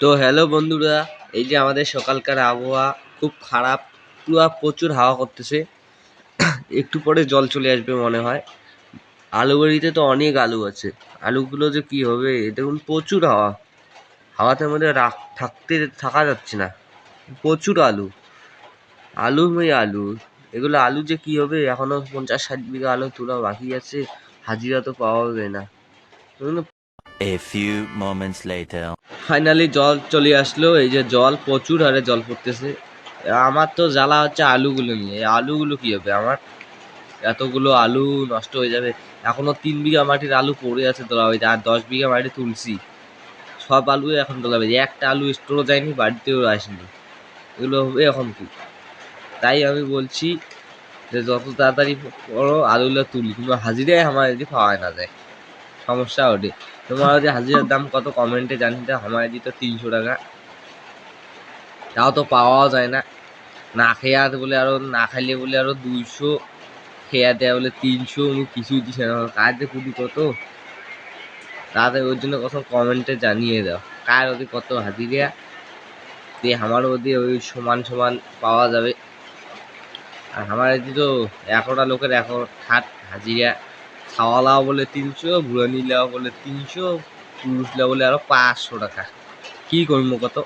তো হ্যালো বন্ধুরা, এই যে আমাদের সকালকার আবহাওয়া খুব খারাপ, পুরো প্রচুর হাওয়া করতেছে। একটু পরে জল চলে আসবে মনে হয়। আলু বাড়িতে তো অনেক আলু আছে। আলুগুলো যে কি হবে দেখুন প্রচুর হাওয়া। হাওয়াতে আমাদের থাকতে থাকা যাচ্ছে না। প্রচুর আলু। আলু মেয়ে আলু। এগুলো আলু যে কি হবে এখনও পঞ্চাশ ষাট বিঘা আলু তোলা বাকি আছে। হাজিরা তো পাওয়া যাবে না। A few moments later. Finally জল চলে আসলো এই যে জল প্রচুর হারে জল পড়তেছে। আমার তো জ্বালা হচ্ছে আলুগুলো নিয়ে। এই আলুগুলো কি হবে? আমার এতগুলো আলু নষ্ট হয়ে যাবে। এখনও তিন বিঘা মাটির আলু পড়ে আছে তোলা হয়েছে আর দশ বিঘা মাটি তুলছি। সব আলু এখন তোলা হয়েছে একটা আলু স্টোরও যায়নি বাড়িতেও আসেনি। এগুলো হবে এখন কি? তাই আমি বলছি যে যত তাড়াতাড়ি করো আলুগুলো তুলি। কিন্তু হাজিরাই আমার যদি পাওয়া না যায়। সমস্যা ওঠে। তোমার যে হাজিরার দাম কত কমেন্টে জানিতে আমার তো তিনশো টাকা। তাও তো পাওয়াও যায় না। না খেয়ে বলে আরও, না খাইলে বলে আরও দুইশো, খেয়া দেয়া বলে তিনশো, আমি কিছুই দিছে না। কার যে কুড়ি কত? তাদের ওই জন্য কত কমেন্টে জানিয়ে দাও। কার ওদের কত হাজিরা? দিয়ে আমার ওদি ওই সমান সমান পাওয়া যাবে। আর আমার এদি তো এগারোটা লোকের এখন খাট হাজিরা। খাওয়ালাও বলে তিনশো বুড়ানিলাও বলে তিনশো, পুরুষ লাও বলে আরও পাঁচশো টাকা। কি করব কত?